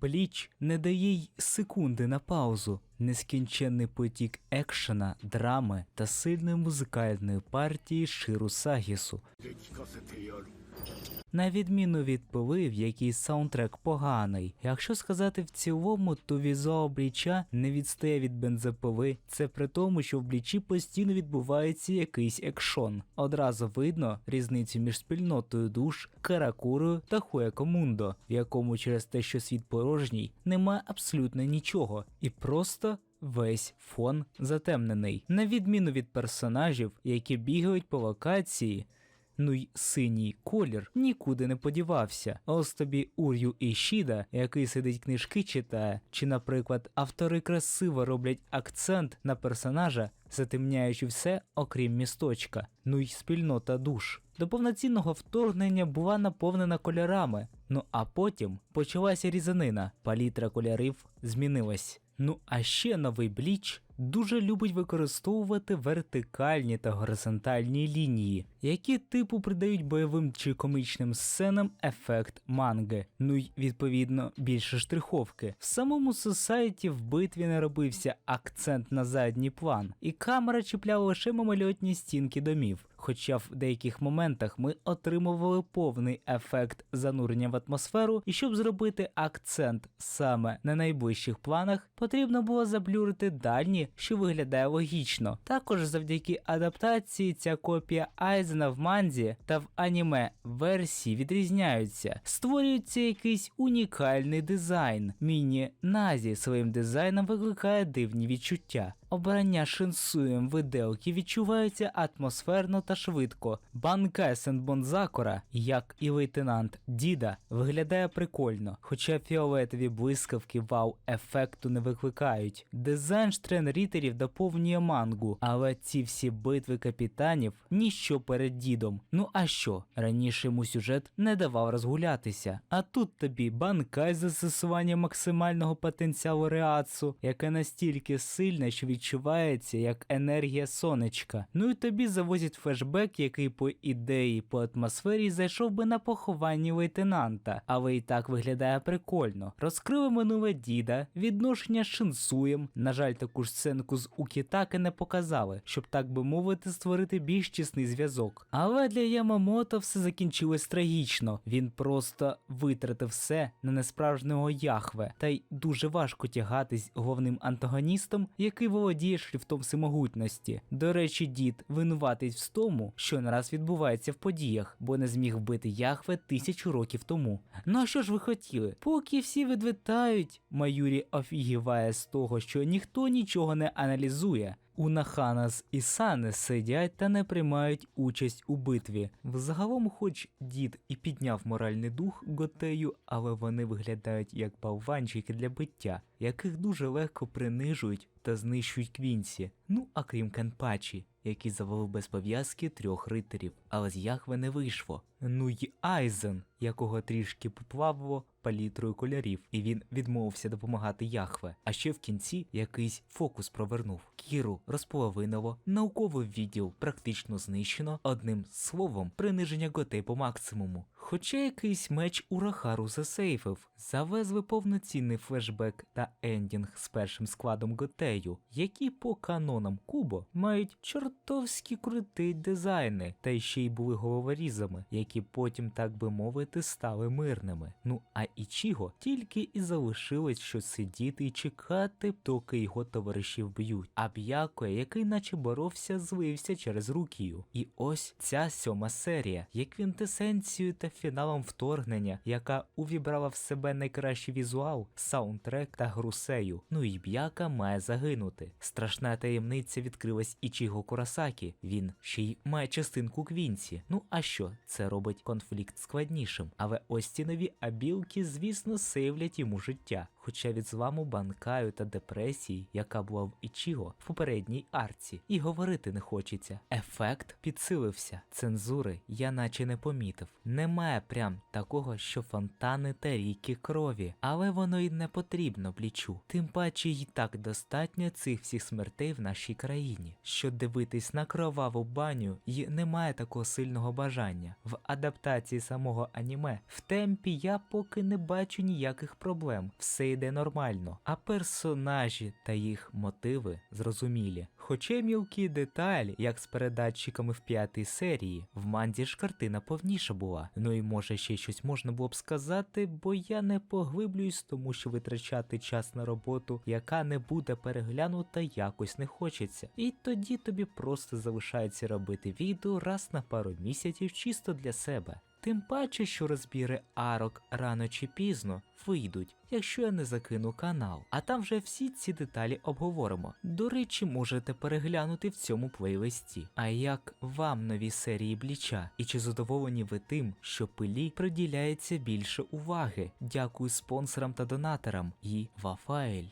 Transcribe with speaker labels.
Speaker 1: Бліч не дає й секунди на паузу нескінченний потік екшена, драми та сильної музикальної партії Ширу Сагісу. На відміну від пили, в якій саундтрек поганий. Якщо сказати в цілому, то візуал бліча не відстає від бензопили. Це при тому, що в блічі постійно відбувається якийсь екшон. Одразу видно різницю між спільнотою душ, каракурою та хуекомундо, в якому через те, що світ порожній, немає абсолютно нічого, і просто весь фон затемнений. На відміну від персонажів, які бігають по локації. Ну й синій колір нікуди не подівався. А ось тобі Ур'ю Ішіда, який сидить книжки читає, чи, наприклад, автори красиво роблять акцент на персонажа, затемняючи все, окрім місточка. Ну й спільнота душ. До повноцінного вторгнення була наповнена кольорами. Ну а потім почалася різанина, палітра кольорів змінилась. Ну а ще новий бліч дуже любить використовувати вертикальні та горизонтальні лінії, які типу придають бойовим чи комічним сценам ефект манги. Ну й відповідно більше штриховки. В самому Сосайті в битві не робився акцент на задній план, і камера чіпляла лише мимольотні стінки домів. Хоча в деяких моментах ми отримували повний ефект занурення в атмосферу, і щоб зробити акцент саме на найближчих планах, потрібно було заблюрити дальні, що виглядає логічно. Також завдяки адаптації ця копія Айзена в манзі та в аніме версії відрізняються. Створюється якийсь унікальний дизайн. Міні Назі своїм дизайном викликає дивні відчуття. Обрання шинсуєм виделки відчуваються атмосферно та швидко. Банка Сенбонзакора, як і лейтенант Діда, виглядає прикольно, хоча фіолетові блискавки вау ефекту не викликають. Дизайн штренрітерів доповнює мангу, але ці всі битви капітанів ніщо перед дідом. Ну а що? Раніше йому сюжет не давав розгулятися. А тут тобі банкай застосування максимального потенціалу реацу, яке настільки сильне, що відчувається як енергія сонечка. Ну і тобі завозять флешбек, який по ідеї, по атмосфері зайшов би на похованні лейтенанта, але і так виглядає прикольно. Розкрили минуле діда, відношення з Шинсуєм. На жаль, таку ж сценку з Укітаки не показали, щоб так би мовити, створити більш чесний зв'язок. Але для Ямамото все закінчилось трагічно. Він просто витратив все на несправжнього Яхве, та й дуже важко тягатись головним антагоністом, який володіє шрифтом всемогутності. До речі, дід винуватий в тому, що нараз відбувається в подіях, бо не зміг вбити Яхве тисячу років тому. Ну а що ж ви хотіли? Поки всі відвітають, Маюрі офігіває з того, що ніхто нічого не аналізує. Унахана з Ісане сидять та не приймають участь у битві. Взагалом, хоч дід і підняв моральний дух Готею, але вони виглядають як болванчики для биття, яких дуже легко принижують та знищують квінсі. Ну а крім Кенпачі, який завалив без пов'язки трьох рицарів, але з Яхве не вийшло. Ну й Айзен, якого трішки поплавило палітрою кольорів, і він відмовився допомагати Яхве. А ще в кінці якийсь фокус провернув. Кіру розполовинило, науковий відділ практично знищено, одним словом, приниження готей по максимуму. Хоча якийсь меч Урахару засейфив, завезли повноцінний флешбек та ендінг з першим складом готею, які по канонам Кубо мають чортовські крутий дизайни, та ще й були головорізами, які потім, так би мовити, стали мирними. Ну а Ічіго тільки і залишилось, що сидіти і чекати, доки його товариші вб'ють. А Б'яко, який наче боровся, злився через Рукію. І ось ця сьома серія, є квінтесенцією та фіналом вторгнення, яка увібрала в себе найкращий візуал, саундтрек та грусею. Ну і Б'яка має загинути. Страшна таємниця відкрилась Ічіго Курасакі. Він ще й має частинку Квінсі. Ну а що? Це робить конфлікт складнішим. Але ось ці нові абілки, звісно, сейвлять йому життя. Хоча від зламу банкаю та депресії, яка була в Ічіго в попередній арці, і говорити не хочеться. Ефект підсилився. Цензури я наче не помітив. Немає прям такого, що фонтани та ріки крові, але воно й не потрібно блічу. Тим паче й так достатньо цих всіх смертей в нашій країні, що дивитись на кроваву баню й немає такого сильного бажання. В адаптації самого аніме в темпі я поки не бачу ніяких проблем, все йде нормально. А персонажі та їх мотиви зрозумілі. Хоча мілкі деталі, як з передатчиками в п'ятій серії, в манді ж картина повніша була. Ну і може ще щось можна було б сказати, бо я не поглиблююсь, тому що витрачати час на роботу, яка не буде переглянута, якось не хочеться. І тоді тобі просто залишається робити відео раз на пару місяців чисто для себе. Тим паче, що розбіри арок рано чи пізно вийдуть, якщо я не закину канал. А там вже всі ці деталі обговоримо. До речі, можете переглянути в цьому плейлисті. А як вам нові серії Бліча? І чи задоволені ви тим, що пилі приділяється більше уваги? Дякую спонсорам та донаторам і Вафаель.